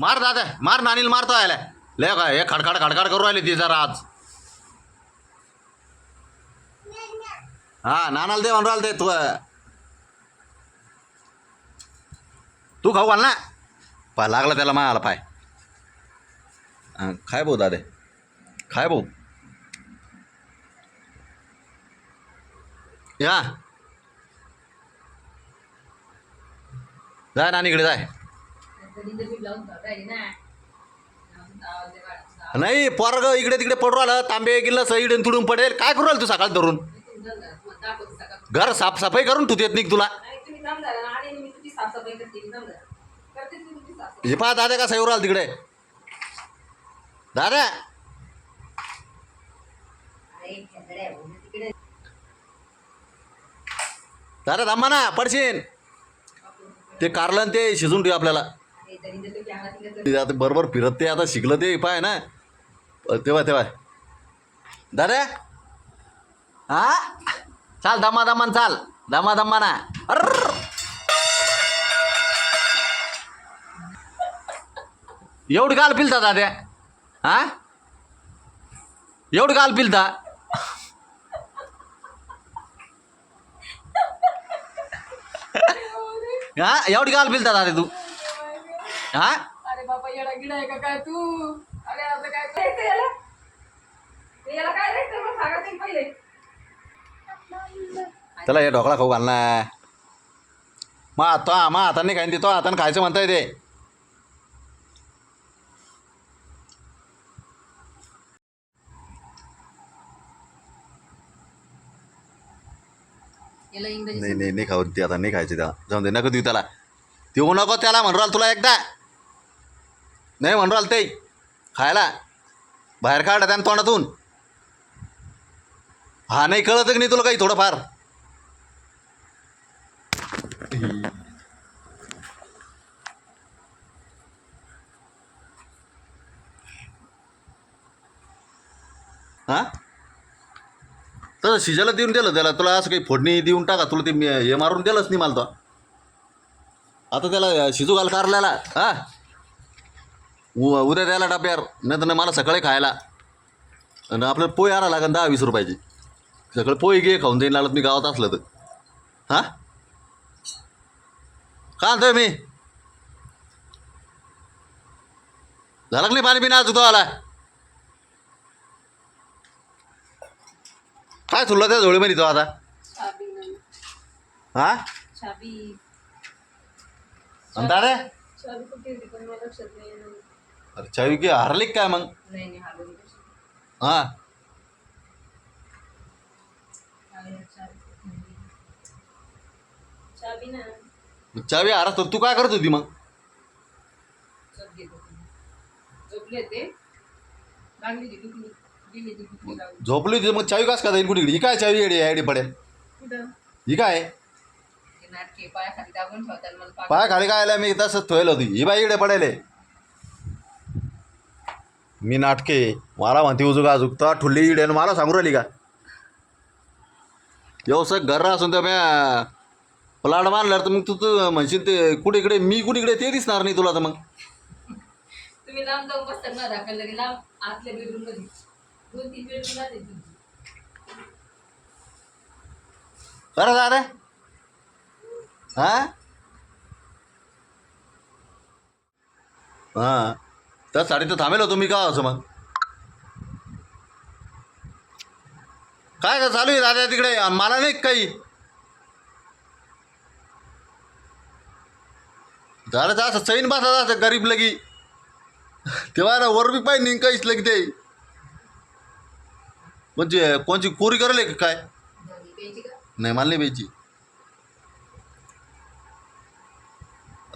मार दादा मार नानील मारतो आला ले काय हे खडखड खडखड करू राहिली ती जरा आज. हा नानाला दे म्हणून राहिलं ते तू. तू खाऊ घाल ना. पाय लागला त्याला मायाला पाय. खाय भाऊ दादे. खाय भाऊ. या. जाय नानीकडे जाय नाही पोरग इकडे तिकडे पडू आलं तांबे गिल्ला सईड तुडून पडेल. काय करू आलं तू सकाळ धरून? घर साफसफाई करून तू देत नाही तुला? हे पहा दादा का सईवर आला तिकडे. दादा. दादा थांबा ना पडशीन. ते कारलं आणि ते शिजून ठेव आपल्याला. आता बरोबर फिरत ते आता शिकलं ते पाय ना. तेव्हा तेव्हा. दादा? हा चाल दमा दमान चाल. दमा दमाना अर एवढं काल पिलता दाद्या हा एवढं काल पिलता? हा? एवढी काल पिलता दादा तू? हा? अरे बाबा येडा गिडा आहे का काय तू? अरे आता काय याला. काय द्यायचं मग सांगा तुम्ही पहिले. त्याला हे ढोकळा खाऊ घाल ना मग आता मग हाताने खाईन ते तो हाताने खायचं म्हणताय ते. याला इंग्रजी नाही नाही नाही खाऊ ते आता नाही खायचे त्याला. जाऊन दे नको देऊ त्याला. देऊ नको त्याला म्हणू तुला एकदा. नाही म्हणू राहिलं ते. खायला. बाहेर काढा त्यानं तोंडातून. हा नाही कळत की नाही तुला काही थोडंफार. हा? तसं शिजायला देऊन दिलं त्याला. तुला असं काही फोडणी देऊन टाका. तुला ते हे मारून दिलंच नाही मला तो. आता त्याला शिजू घाल कारल्याला. हा? उ- उद्या द्यायला डब्यावर नाही तर मला सकाळी खायला. आणि आपल्याला पोहे आणा लागेल दहा वीस रुपयाची. सगळं पोहे घे खाऊन देईन लागत मी गावात असलं तर. हां? का आणतोय मी? झालं नाही पाणी पिणं आज तो आला काय तुला त्या झोळीमध्ये तो आता. हा? छाबी अरे चावी की हरली का काय मग? नाही हरवली कशी हा. ना. मग चावी हरस तर तू काय करत होती मग? झोप घेत होती. झोपले ते लागली ती दुखली गेली ती दुखली लागली झोपली होती मग चावी कास का जाईल कुठे ही काय चावी येडी आयडी पडेल? कुठं? ही काय? ते नाटके पायाखाली दाबून ठेवतात मला पाक- पाय खाली काय आल्या? मी तसंच ठेवल होती. ही बाई इकडे पडेल हे. मी नाटके मला म्हणते उजू का अजूक तर ठुल्ली इडे आणि मला सांगू राहिली का? व्यवसाय घर असून त्या म्या प्लाट मानल्यावर तर मग तू तू म्हणशील ते कुठे इकडे मी कुठे इकडे ते दिसणार नाही तुला तर मग. तुम्ही लांब जाऊन बसतात ना दाखल लगे लांब आतल्या बेडरूममध्ये. दोन तीन बेडरूम राहते तुमची खरं दादा हा? हा. त्या तर थांबेल होतो मी का असं मग? काय का चालू आहे दादा तिकडे? मला नाही काही. झालं तर असं सैन बसा असं गरीब लगी. तेव्हा ना वर बी पाहिजे काहीच लगी ते. म्हणजे कोणची कोरी करेल का काय? नाही मला नाही प्यायची.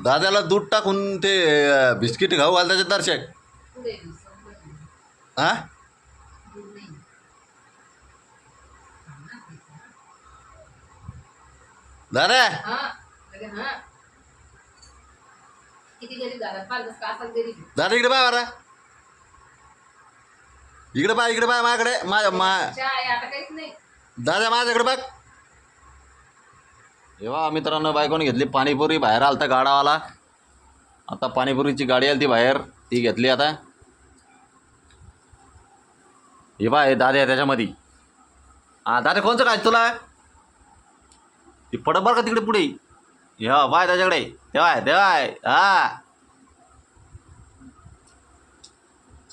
दादाला दूध टाकून ते बिस्किट खाऊ घाल त्याच्यात दर्शक. हा? नाही दादा. दादा इकडे पाय बरा. इकडे पाय इकडे पाय माझ्याकडे. माझ्या मा दादा माझ्याकडे बघ. जेव्हा मित्रांनो बायकोने घेतली पाणीपुरी बाहेर आलता गाडावाला. आता पाणीपुरीची गाडी आली ती बाहेर. ती घेतली आता. हे बाय दादा आहे त्याच्यामध्ये. हा दादा कोणचं काय तुला? ती पडत बरं का तिकडे पुढे? हे बाय त्याच्याकडे. तेव्हाय तेव्हाय हा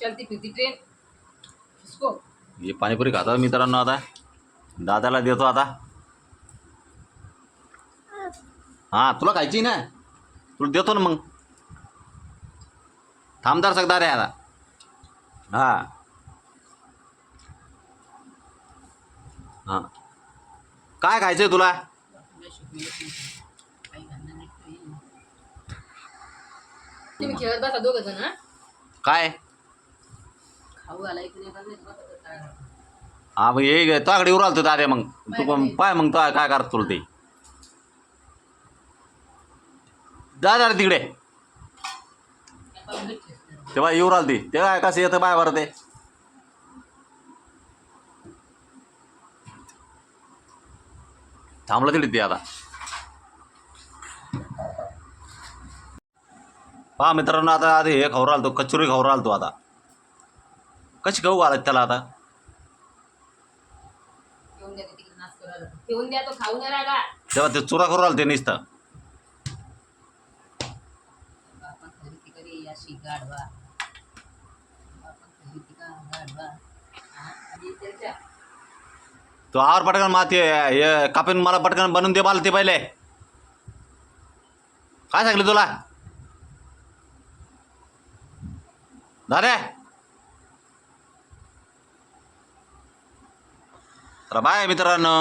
चलती फिरती ट्रेन इसको हे पाणीपुरी खातो मित्रांनो आता. दादाला देतो आता. हां तुला खायची ना? तुला देतो ना मग. थांबदार सकदार आहे आता. हां. हां. काय खायचंय तुला? तुम्ही खेळत बसा दोघ जण काय? खाऊ इकडे तर. हा मग हे तुझ्याकडे येऊ राहिलो दादे मग. तू पण पाय मग तो काय करत तुला ते दादा रे तिकडे. तेव्हा येऊ राहिली ती तेव्हा कसं येतं बाय बरं ते? थांबलं तिथे ते आता. पहा मित्रांनो आता आधी हे खाऊ राहिलो तो कचोरी खाऊ राहिलो तो आता. कशी खाऊ घालायची त्याला आता? तेव्हा ते चुरा करू राहिलो. ते नुसतं. गाढवा आपण खरेदी का गाढवा हा? आणि त्याच्या तो आवर पटकन मा ते हे कापून मला पटकन बनवून दे मला ते पहिले. काय सांगले तुला? दादा तर बाय मित्रांनो.